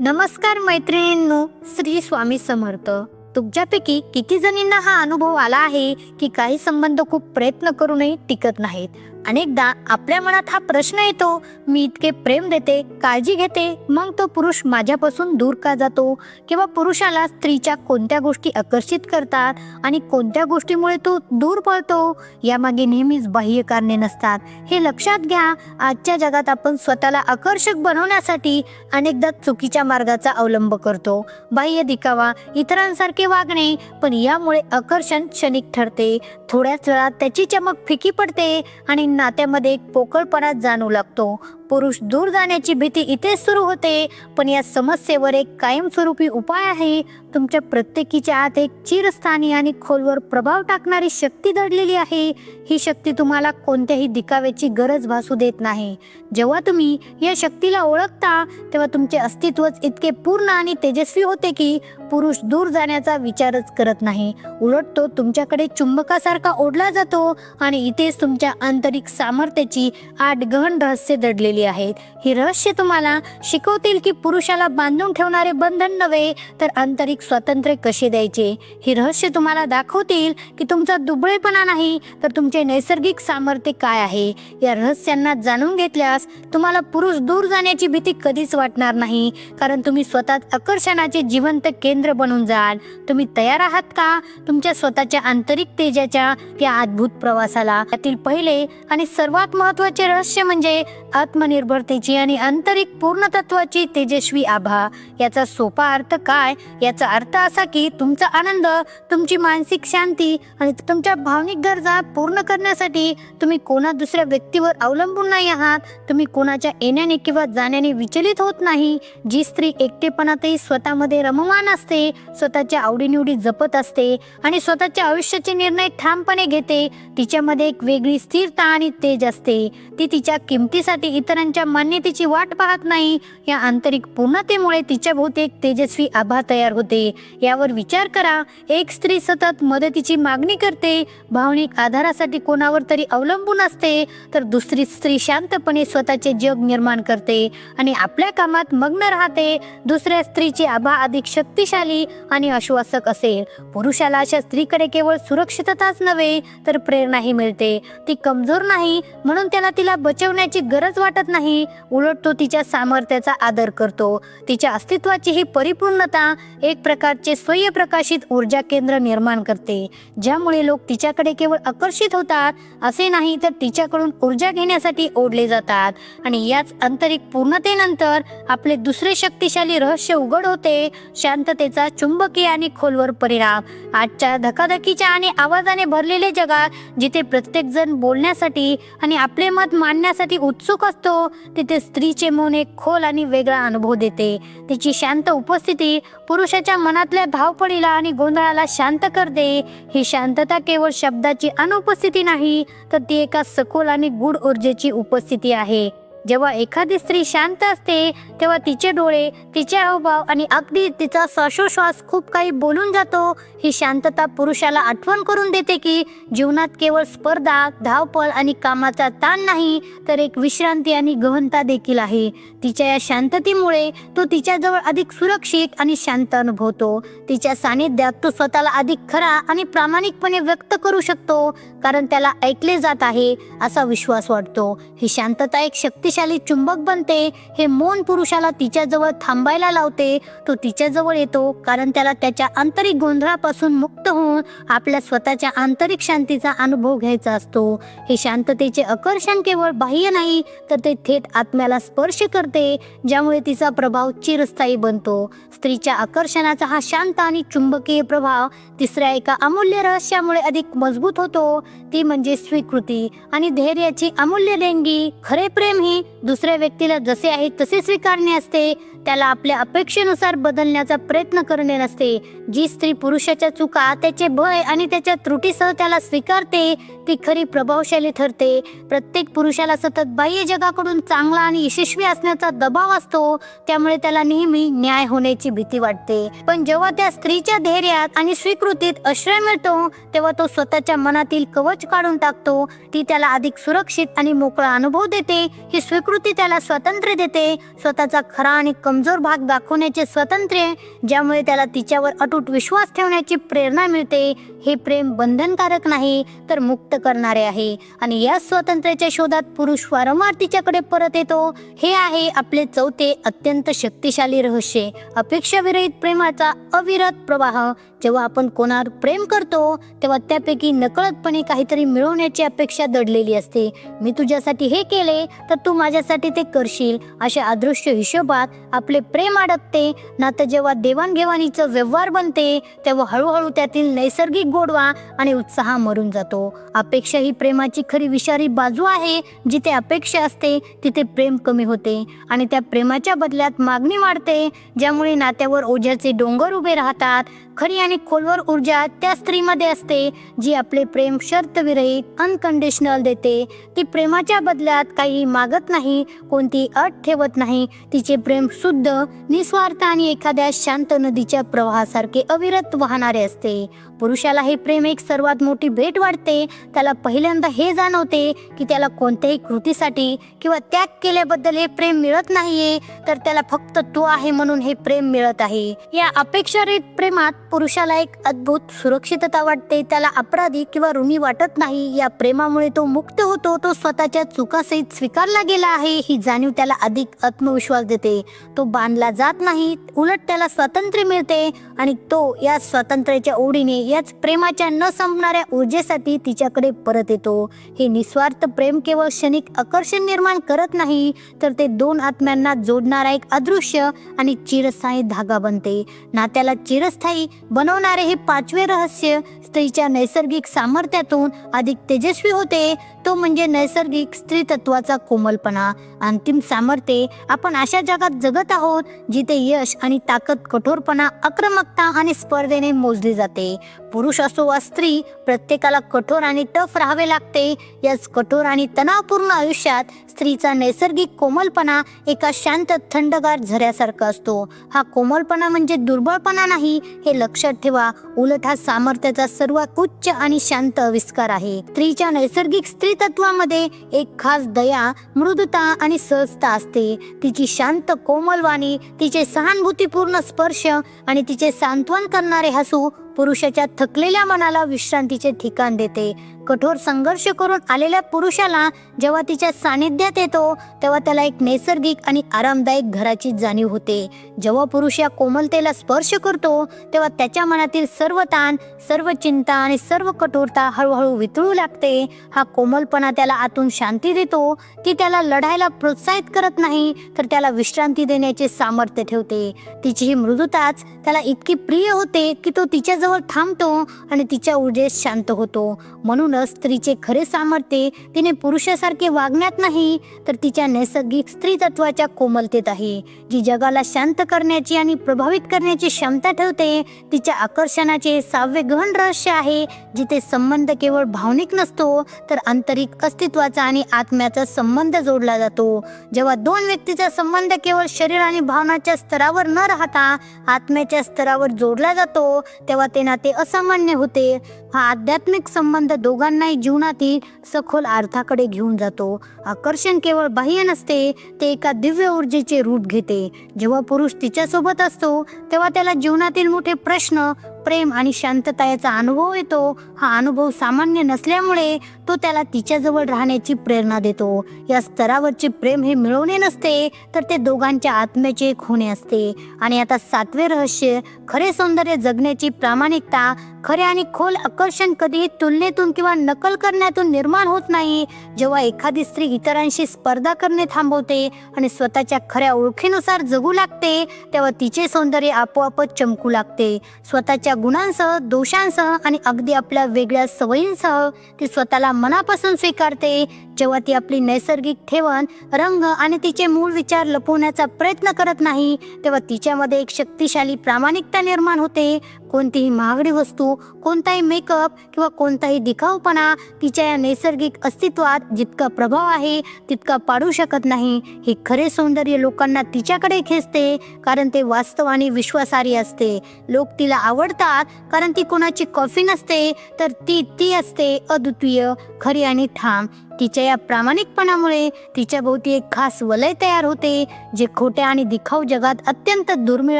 नमस्कार मैत्रिणींनो श्री स्वामी समर्थ. तुमच्यापैकी किती जणींना हा अनुभव आला आहे की काही संबंध खूप प्रयत्न करूनही टिकत नाहीत? अनेकदा आपल्या मनात हा प्रश्न येतो मी इतके प्रेम देते काळजी घेते मग तो पुरुष माझ्यापासून दूर का जातो? किंवा पुरुषाला स्त्रीच्या कोणत्या गोष्टी आकर्षित करतात आणि कोणत्या गोष्टीमुळे तो दूर पळतो? यामागे नेहमीच बाह्य कारणे नसतात. हे लक्षात घ्या आजच्या जगात आपण स्वतःला आकर्षक बनवण्यासाठी अनेकदा चुकीच्या मार्गाचा अवलंब करतो. बाह्य दिखावा इतरांसारखे वागणे पण यामुळे आकर्षण क्षणिक ठरते. थोड्याच वेळात त्याची चमक फिकी पडते आणि नात्यामध्ये एक पोकळपणा जाणू लागतो. पुरुष दूर जाण्याची भीती इथेच सुरू होते. पण या समस्येवर एक कायमस्वरूपी उपाय आहे. तुमच्या प्रत्येकीच्या आत एक चिरस्थानी आणि खोलवर प्रभाव टाकणारी शक्ती दडलेली आहे. ही शक्ती तुम्हाला कोणत्याही दिखाव्याची गरज भासू देत नाही. जेव्हा तुम्ही या शक्तीला ओळखता तेव्हा तुमचे अस्तित्वच इतके पूर्ण आणि तेजस्वी होते की पुरुष दूर जाण्याचा विचारच करत नाही. उलट तो तुमच्याकडे चुंबकासारखा ओढला जातो आणि इथेच तुमच्या आंतरिक सामर्थ्याची आठ गहन रहस्य दडलेली आहेत. ही रहस्य तुम्हाला शिकवतील की पुरुषाला बांधून ठेवणारे बंधन नव्हे तर आंतरिक स्वातंत्र्य कसे द्यायचे? ही रहस्य तुम्हाला दाखवतील की तुमचा दुबळेपणा नाही तर तुमचे नैसर्गिक सामर्थ्य काय आहे? या रहस्यांना जाणून घेतल्यास तुम्हाला पुरुष दूर जाण्याची भीती कधीच वाटणार नाही कारण तुम्ही स्वतः आकर्षणाचे जिवंत केंद्र बनून जाल. तुम्ही तयार आहात का? तुमच्या स्वतःच्या आंतरिक तेजाच्या या अद्भुत प्रवासाला. त्यातील पहिले आणि सर्वात महत्त्वाचे रहस्य म्हणजे आत्म आत्मनिर्भरतेची आणि आंतरिक पूर्णतत्वाची तेजस्वी आभा. याचा सोपा अर्थ काय? याचा अर्थ असा की तुमचा आनंद तुमची मानसिक शांती आणि तुमच्या भावनिक गरजा पूर्ण करण्यासाठी तुम्ही कोणा दुसऱ्या व्यक्तीवर अवलंबून नाही आहात. तुम्ही कोणाच्या येण्याने किंवा जाण्याने विचलित होत नाही. जी स्त्री एकटेपणातही स्वतःमध्ये रममान असते स्वतःच्या आवडीनिवडी जपत असते आणि स्वतःच्या आयुष्याचे निर्णय ठामपणे घेते तिच्यामध्ये एक वेगळी स्थिरता आणि तेज असते. ती तिच्या किमतीसाठी इतर इतरांच्या मान्यतेची वाट पाहत नाही. या आंतरिक पूर्णतेमुळे तिच्या भोवती एक तेजस्वी आभा तयार होते. यावर विचार करा. एक स्त्री सतत मदतीची मागणी करते. भावनिक आधारासाठी कोणावर तरी अवलंबून असते. तर दुसरी स्त्री शांतपणे स्वतःचे जग निर्माण करते आणि आपल्या कामात मग्न राहते. दुसऱ्या स्त्रीची आभा अधिक शक्तिशाली आणि आश्वासक असेल. पुरुषाला अशा स्त्रीकडे केवळ सुरक्षितताच नव्हे तर प्रेरणाही मिळते. ती कमजोर नाही म्हणून त्याला तिला बचवण्याची गरज वाटत नाही. उलट तो तिच्या सामर्थ्याचा आदर करतो. तिच्या अस्तित्वाची ही परिपूर्णता एक प्रकारचे स्वयंप्रकाशित ऊर्जा केंद्र निर्माण करते. ज्यामुळे लोक तिच्याकडे केवळ आकर्षित होतात असे नाही तर तिच्याकडून ऊर्जा घेण्यासाठी ओढले जातात. आणि याच आंतरिक पूर्णतेनंतर आपले दुसरे शक्तिशाली रहस्य उघड होते शांततेचा चुंबकीय आणि खोलवर परिणाम. आजच्या धकाधकीच्या आणि आवाजाने भरलेले जगात जिथे प्रत्येक जण बोलण्यासाठी आणि आपले मत मांडण्यासाठी उत्सुक असतो तिथे स्त्रीचे मौन एक खोल आणि वेगळा अनुभव देते. तिची शांत उपस्थिती पुरुषाच्या मनातल्या धावपळीला आणि गोंधळाला शांत करते. ही शांतता केवळ शब्दाची अनुपस्थिती नाही तर ती एका सखोल आणि गूढ ऊर्जेची उपस्थिती आहे. जेव्हा एखादी स्त्री शांत असते तेव्हा तिचे डोळे तिचे हावभाव आणि अगदी तिचा श्वासोश्वास खूप काही बोलून जातो. ही शांतता पुरुषाला आठवण करून देते की जीवनात केवळ स्पर्धा धावपळ आणि कामाचा ताण नाही तर एक विश्रांती आणि गहनता देखील आहे. तिच्या या शांततेमुळे तो तिच्याजवळ अधिक सुरक्षित आणि शांत अनुभवतो. तिच्या सानिध्यात तो स्वतःला अधिक खरा आणि प्रामाणिकपणे व्यक्त करू शकतो कारण त्याला ऐकले जात आहे असा विश्वास वाटतो. ही शांतता एक शक्तिशाली चुंबक बनते हे मौन पुरुषाला तिच्याजवळ थांबायला लावते. तो तिच्याजवळ येतो कारण त्याला त्याच्या आंतरिक गोंधळापासून मुक्त होऊन आपल्या स्वतःच्या आंतरिक शांतीचा अनुभव घ्यायचा असतो. हे शांततेचे आकर्षण केवळ बाह्य नाही तर ते थेट आत्म्याला स्पर्श करते ज्यामुळे तिचा प्रभाव चिरस्थायी बनतो. स्त्रीच्या आकर्षणाचा हा शांत आणि चुंबकीय प्रभाव तिसऱ्या एका अमूल्य रहस्यामुळे अधिक मजबूत होतो. ती म्हणजे स्वीकृती आणि धैर्याची अमूल्य देणगी. खरे प्रेम ही दुसऱ्या व्यक्तीला जसे आहे तसे स्वीकारणे असते. त्याला आपल्या अपेक्षेनुसार बदलण्याचा प्रयत्न करणे नसते. जी स्त्री पुरुषाच्या चुका त्याचे भय आणि त्याच्या त्रुटीसह त्याला स्वीकारते ती खरी प्रभावशाली ठरते. प्रत्येक पुरुषाला सतत बाह्य जगाकडून चांगला आणि यशस्वी असण्याचा दबाव असतो त्यामुळे त्याला नेहमी न्याय होण्याची भीती वाटते. पण जेव्हा त्या स्त्रीच्या धैर्यात आणि स्वीकृतीत आश्रय मिळतो तेव्हा तो स्वतःच्या मनातील कवच काढून टाकतो. ती त्याला अधिक सुरक्षित आणि मोकळा अनुभव देते. ही स्वीकृती त्याला स्वातंत्र्य देते. स्वतःचा खरा आणि कमी कमजोर भाग दाखवण्याचे स्वातंत्र्य ज्यामुळे त्याला तिच्यावर अटूट विश्वास ठेवण्याची प्रेरणा मिळते. हे प्रेम बंधनकारक नाही तर मुक्त करणारे आहे. आणि या स्वातंत्र्याच्या शोधात पुरुष वारंवार तिच्याकडे परत येतो. हे आहे आपले चौथे अत्यंत शक्तिशाली रहस्य. अपेक्षाविरहित प्रेमाचा अविरत प्रवाह. जेव्हा आपण कोणावर प्रेम करतो तेव्हा त्यापैकी नकळतपणे काहीतरी मिळवण्याची अपेक्षा दडलेली असते. मी तुझ्यासाठी हे केले तर तू माझ्यासाठी ते करशील. अशा अदृश्य हिशोबात आपले प्रेम अडकते. नातं जेव्हा देवाणघेवाणीचं व्यवहार बनते तेव्हा हळूहळू त्यातील नैसर्गिक गोडवा आणि उत्साह मरून जातो. अपेक्षा ही प्रेमाची खरी विषारी बाजू आहे. जिथे अपेक्षा असते तिथे प्रेम कमी होते आणि त्या प्रेमाच्या बदल्यात मागणी वाढते. ज्यामुळे नात्यावर ओझ्याचे डोंगर उभे राहतात. खरी आणि खोलवर ऊर्जा त्या स्त्रीमध्ये असते जी आपले प्रेम शर्तविरहित अनकंडिशनल देते. ती प्रेमाच्या बदल्यात काही मागत नाही कोणती अट ठेवत नाही. तिचे प्रेम शुद्ध निस्वार्थ आणि एखाद्या शांत नदीच्या प्रवाहासारखे अविरत वाहणारे असते. पुरुषाला हे प्रेम एक सर्वात मोठी भेट वाटते. त्याला पहिल्यांदा हे जाणवते की त्याला कोणत्याही कृतीसाठी किंवा त्याग केल्याबद्दल हे प्रेम मिळत नाहीये तर त्याला फक्त तो आहे म्हणून हे प्रेम मिळत आहे. या अपेक्षारित प्रेमात पुरुषाला एक अद्भुत सुरक्षितता वाटते त्याला अपराधी किंवा ऋणी वाटत नाही. या प्रेमामुळे तो मुक्त होतो तो स्वतःच्या चुकासहित स्वीकारला गेला आहे ही जाणीव त्याला अधिक आत्मविश्वास देते. तो बांधला जात नाही उलट त्याला स्वातंत्र्य मिळते आणि तो या स्वातंत्र्याच्या ओढीने याच प्रेमाच्या न संपणाऱ्या ऊर्जेसाठी तिच्याकडे परत येतो. हे निस्वार्थ प्रेम केवळ क्षणिक आकर्षण निर्माण करत नाही तर ते दोन आत्म्यांना जोडणारा एक अदृश्य आणि चिरस्थायी धागा बनते. नात्याला चिरस्थायी बनवणारे हे पाचवे रहस्य स्त्रीच्या नैसर्गिक सामर्थ्यातून अधिक तेजस्वी होते. तो म्हणजे नैसर्गिक स्त्री तत्वाचा कोमलपणा. अंतिम सामर्थ्य आपण अशा जगात जगत आहोत जिथे यश आणि ताकद कठोरपणा आक्रमकता आणि स्पर्धेने मोजली जाते. पुरुष असो वा स्त्री प्रत्येकाला कठोर आणि टफ राहावे लागते. याच कठोर आणि तणावपूर्ण आयुष्यात स्त्रीचा नैसर्गिक कोमलपणा एका शांत थंडगार झऱ्यासारखा असतो. हा कोमलपणा म्हणजे दुर्बळपणा नाही हे लक्षात ठेवा. उलट हा सामर्थ्याचा सर्वात उच्च आणि शांत आविष्कार आहे. स्त्रीच्या नैसर्गिक स्त्री तत्वामध्ये एक खास दया मृदुता आणि सहजता असते. तिची शांत कोमल वाणी तिचे सहानुभूतीपूर्ण स्पर्श आणि तिचे सांत्वन करणारे हसू पुरुषाच्या थकलेल्या मनाला विश्रांतीचे ठिकाण देते. कठोर संघर्ष करून आलेल्या पुरुषाला जेव्हा तिच्या सानिध्यात येतो तेव्हा त्याला एक नैसर्गिक आणि आरामदायक घराची जाणीव होते. जेव्हा पुरुष या कोमलतेला स्पर्श करतो तेव्हा त्याच्या मनातील सर्व ताण सर्व चिंता आणि सर्व कठोरता हळूहळू वितळू लागते. हा कोमलपणा त्याला आतून शांती देतो. ती त्याला लढायला प्रोत्साहित करत नाही तर त्याला विश्रांती देण्याचे सामर्थ्य ठेवते. तिची ही मृदुताच त्याला इतकी प्रिय होते की तो तिच्याजवळ थांबतो आणि तिच्या ऊर्जेत शांत होतो. म्हणून म्हणूनच स्त्रीचे खरे सामर्थ्य तिने पुरुषासारखे वागण्यात नाही तर तिच्या नैसर्गिक स्त्री तत्वाच्या कोमलतेत आहे. जी जगाला शांत करण्याची आणि प्रभावित करण्याची क्षमता ठेवते तिच्या आकर्षणाचे सहावे गहन रहस्य आहे जिथे संबंध केवळ भावनिक नसतो तर आंतरिक अस्तित्वाचा आणि आत्म्याचा संबंध जोडला जातो. जेव्हा दोन व्यक्तीचा संबंध केवळ शरीर आणि भावनाच्या स्तरावर न राहता आत्म्याच्या स्तरावर जोडला जातो तेव्हा ते नाते असामान्य होते. हा आध्यात्मिक संबंध दोघांनाही जीवनातील सखोल अर्थाकडे घेऊन जातो. आकर्षण केवळ बाह्य नसते ते एका दिव्य ऊर्जेचे रूप घेते. जेव्हा पुरुष तिच्यासोबत असतो तेव्हा त्याला जीवनातील मोठे प्रश्न प्रेम आणि शांतता याचा अनुभव येतो. हा अनुभव सामान्य नसल्यामुळे तो त्याला तिच्याजवळ राहण्याची प्रेरणा देतो. या स्तरावरचे प्रेम हे मिळवणे नसते तर ते दोघांच्या आत्म्याचे एक होणे असते. आणि आता सातवे रहस्य खरे सौंदर्य जगण्याची प्रामाणिकता खरे आणि खोल आकर्षण कधीही तुलनेतून किंवा नकल करण्यातून निर्माण होत नाही. जेव्हा एखादी स्त्री इतरांशी स्पर्धा करणे थांबवते आणि स्वतःच्या खऱ्या ओळखीनुसार जगू लागते तेव्हा तिचे सौंदर्य आपोआपच चमकू लागते. स्वतःच्या गुणांसह दोषांसह आणि अगदी आपल्या वेगळ्या सवयींसह ती स्वतःला मनापासून स्वीकारते. जेव्हा ती आपली नैसर्गिक ठेवण रंग आणि तिचे मूळ विचार लपवण्याचा प्रयत्न करत नाही तेव्हा तिच्यामध्ये एक शक्तिशाली प्रामाणिकता निर्माण होते. कोणतीही महागडी वस्तू कोणताही मेकअप किंवा कोणताही दिखाऊपणा तिच्या या नैसर्गिक अस्तित्वात जितका प्रभाव आहे तितका पाडू शकत नाही. हे खरे सौंदर्य लोकांना तिच्याकडे खेचते कारण ते वास्तव आणि विश्वासार्ह असते. लोक तिला आवडतात कारण ती कोणाची कॉफी नसते तर ती ती असते अद्वितीय खरी आणि ठाम. तिच्या या प्रामाणिकपणामुळे तिच्या भोवती एक खास वलय तयार होते जे खोट्या आणि दिखाऊ जगात अत्यंत दुर्मिळ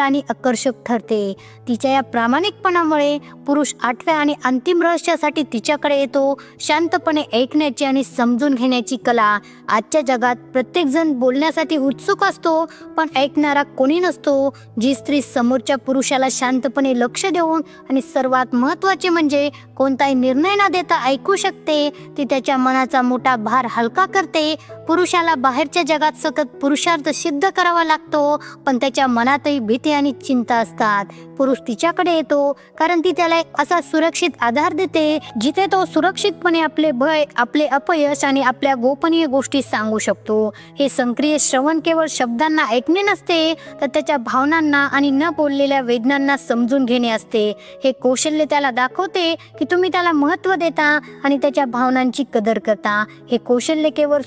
आणि आकर्षक ठरते. तिच्या या प्रामाणिकपणामुळे पुरुष आठव्या आणि अंतिम रहस्यासाठी तिच्याकडे येतो शांतपणे ऐकण्याची आणि समजून घेण्याची कला. आजच्या जगात प्रत्येक जण बोलण्यासाठी उत्सुक असतो पण ऐकणारा कोणी नसतो जी स्त्री समोरच्या पुरुषाला शांतपणे लक्ष देऊन आणि सर्वात महत्त्वाचे म्हणजे कोणताही निर्णय न देता ऐकू शकते ती त्याच्या मनाचा मोठा भार हलका करते पुरुषाला बाहेरच्या जगात सतत पुरुषार्थ सिद्ध करावा लागतो पण त्याच्या मनातही भीती आणि चिंता असतात. पुरुष तिच्याकडे येतो कारण ती त्याला एक असा सुरक्षित आधार देते जिथे तो सुरक्षितपणे आपले भय आपले अपयश आणि आपल्या गोपनीय गोष्टी सांगू शकतो. हे संक्रिय श्रवण केवळ शब्दांना ऐकणे नसते तर त्याच्या भावनांना आणि न बोललेल्या वेदनांना समजून घेणे असते. हे कौशल्य त्याला दाखवते की तुम्ही त्याला महत्त्व देता आणि त्याच्या भावनांची कदर करता. हे कौशल्य केवळ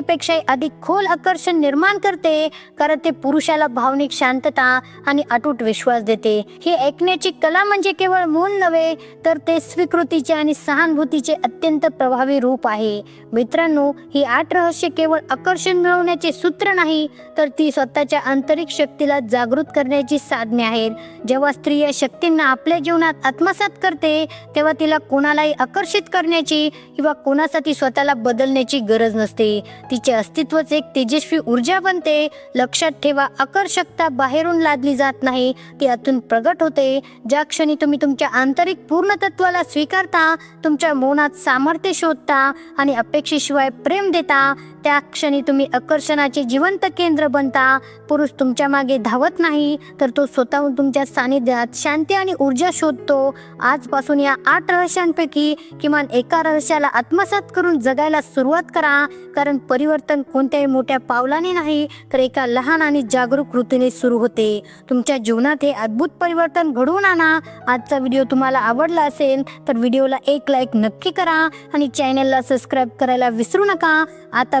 स्त्रीपेक्षाही अधिक खोल आकर्षण निर्माण करते कारण ते पुरुषाला भावनिक शांतता आणि अटूट विश्वास देते. ही ऐकण्याची कला म्हणजे केवळ मूल नव्हे तर ते स्वीकृतीचे आणि सहानुभूतीचे अत्यंत प्रभावी रूप आहे. मित्रांनो ही आठ रहस्य केवळ आकर्षण मिळवण्याचे सूत्र नाही तर ती स्वतःच्या आंतरिक शक्तीला जागृत करण्याची साधने आहेत. जेव्हा स्त्री या शक्तींना आपल्या जीवनात आत्मसात करते तेव्हा तिला कोणालाही आकर्षित करण्याची किंवा कोणासाठी स्वतःला बदलण्याची गरज नसते. तिचे अस्तित्वच एक तेजस्वी ऊर्जा बनते. लक्षात ठेवा आकर्षकता बाहेरून लादली जात नाही. ती आतून प्रगट होते. ज्या क्षणी तुम्ही तुमच्या आंतरिक पूर्णतत्वाला स्वीकारता तुमच्या मनात सामर्थ्य शोधता आणि अपेक्षेशिवाय प्रेम देता त्या क्षणी तुम्ही आकर्षणाचे जिवंत केंद्र बनता. पुरुष तुमच्या मागे धावत नाही तर तो स्वतःहून तुमच्या सानिध्यात शांती आणि ऊर्जा शोधतो. आजपासून या आठ रहस्यांपैकी किमान एका रहस्याला आत्मसात करून जगायला सुरुवात करा. कारण परिवर्तन कोणत्याही मोठ्या पावलाने नाही तर एका लहान आणि जागरूक कृतीने सुरू होते. तुमच्या जीवनात हे अद्भुत परिवर्तन घडवून आणा. आजचा व्हिडिओ तुम्हाला आवडला असेल तर व्हिडिओला एक लाईक नक्की करा आणि चॅनलला सबस्क्राईब करायला विसरू नका. आता